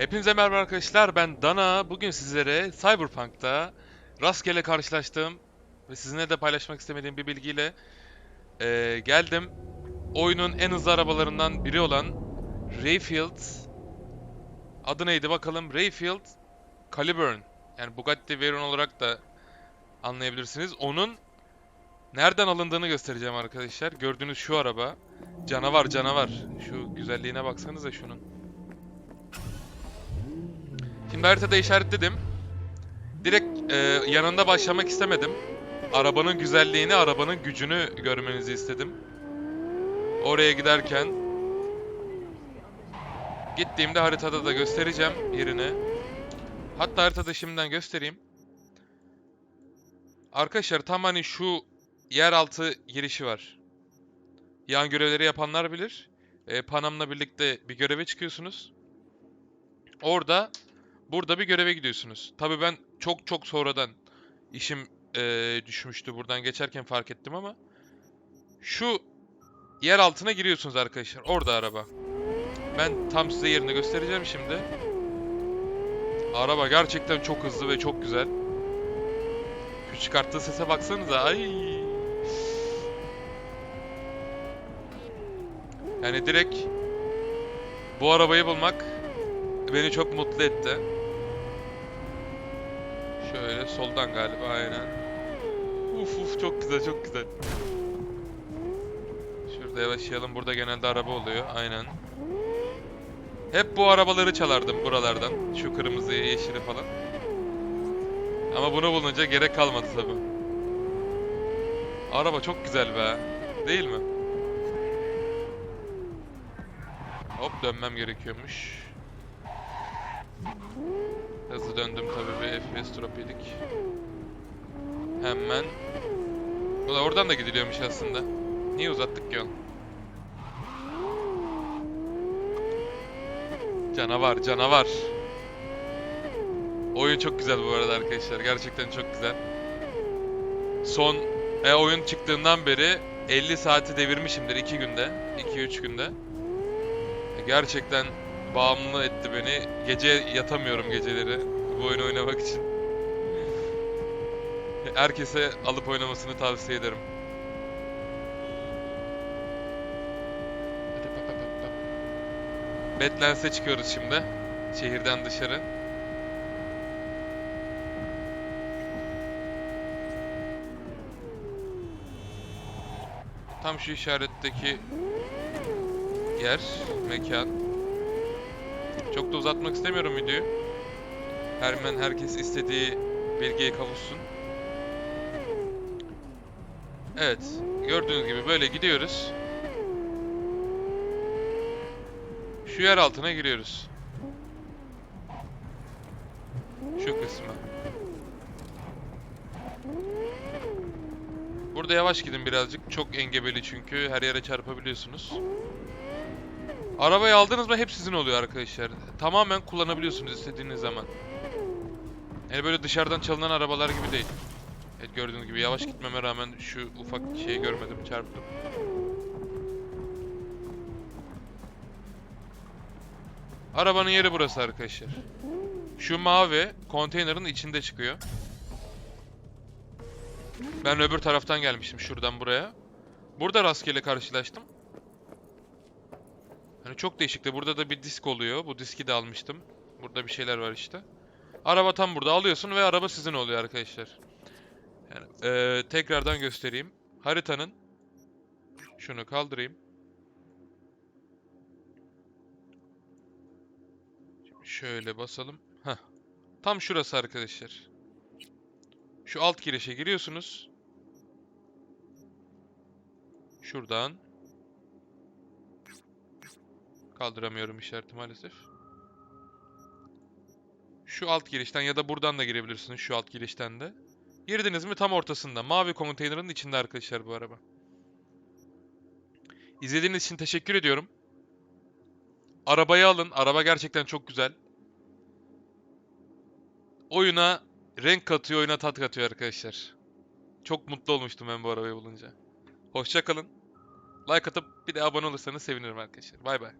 Hepinize merhaba arkadaşlar ben Dana. Bugün sizlere Cyberpunk'ta rastgele karşılaştığım ve sizinle de paylaşmak istemediğim bir bilgiyle eee, geldim. Oyunun en hızlı arabalarından biri olan Rayfield adı neydi bakalım Rayfield Caliburn yani Bugatti Veyron olarak da anlayabilirsiniz. Onun nereden alındığını göstereceğim arkadaşlar. Gördüğünüz şu araba canavar canavar. Şu güzelliğine baksanıza şunun. Şimdi haritada işaretledim. Direkt e, yanında başlamak istemedim. Arabanın güzelliğini, arabanın gücünü görmenizi istedim. Oraya giderken gittiğimde haritada da göstereceğim yerini. Hatta haritada şimdiden göstereyim. Arkadaşlar tam hani şu yeraltı girişi var. Yan görevleri yapanlar bilir. E, Panam'la birlikte bir göreve çıkıyorsunuz. Orada Burada bir göreve gidiyorsunuz. Tabii ben çok çok sonradan işim eee, düşmüştü buradan geçerken fark ettim ama şu yer altına giriyorsunuz arkadaşlar. Orada araba. Ben tam size yerini göstereceğim şimdi. Araba gerçekten çok hızlı ve çok güzel. Şu çıkarttığı sese baksanıza. Ay. Yani direkt bu arabayı bulmak beni çok mutlu etti. Şöyle soldan galiba aynen. Uf uf çok güzel çok güzel. Şurada yavaşlayalım. Burada genelde araba oluyor. Aynen. Hep bu arabaları çalardım buralardan. Şu kırmızı yeşili falan. Ama bunu bulunca gerek kalmadı tabi. Araba çok güzel be. Değil mi? Hop dönmem gerekiyormuş. Hızlı döndüm tabii bir FPS drop yedik. Hemen. Ulan oradan da gidiliyormuş aslında. Niye uzattık ki onu? Canavar, canavar. Oyun çok güzel bu arada arkadaşlar. Gerçekten çok güzel. Son e, oyun çıktığından beri 50 saati devirmişimdir 2 günde. 2-3 günde. E, gerçekten bağımlı etti beni. Gece yatamıyorum geceleri bu oyunu oynamak için. Herkese alıp oynamasını tavsiye ederim. Badlands'e çıkıyoruz şimdi. Şehirden dışarı. Tam şu işaretteki yer, mekan. Çok da uzatmak istemiyorum videoyu. Hemen herkes istediği bilgiye kavuşsun. Evet, gördüğünüz gibi böyle gidiyoruz. Şu yer altına giriyoruz. Şu kısmı. Burada yavaş gidin birazcık. Çok engebeli çünkü. Her yere çarpabiliyorsunuz. Arabayı aldınız mı hep sizin oluyor arkadaşlar. Tamamen kullanabiliyorsunuz istediğiniz zaman. Yani böyle dışarıdan çalınan arabalar gibi değil. Evet gördüğünüz gibi yavaş gitmeme rağmen şu ufak şeyi görmedim çarptım. Arabanın yeri burası arkadaşlar. Şu mavi konteynerin içinde çıkıyor. Ben öbür taraftan gelmiştim şuradan buraya. Burada rastgele karşılaştım. Hani çok değişikti. Burada da bir disk oluyor. Bu diski de almıştım. Burada bir şeyler var işte. Araba tam burada alıyorsun ve araba sizin oluyor arkadaşlar. Yani, eee, tekrardan göstereyim. Haritanın şunu kaldırayım. Şöyle basalım. Heh. Tam şurası arkadaşlar. Şu alt girişe giriyorsunuz. Şuradan. Kaldıramıyorum işareti maalesef. Şu alt girişten ya da buradan da girebilirsiniz şu alt girişten de. Girdiniz mi tam ortasında. Mavi konteynerin içinde arkadaşlar bu araba. İzlediğiniz için teşekkür ediyorum. Arabayı alın. Araba gerçekten çok güzel. Oyuna renk katıyor, oyuna tat katıyor arkadaşlar. Çok mutlu olmuştum ben bu arabayı bulunca. Hoşça kalın. Like atıp bir de abone olursanız sevinirim arkadaşlar. Bay bay.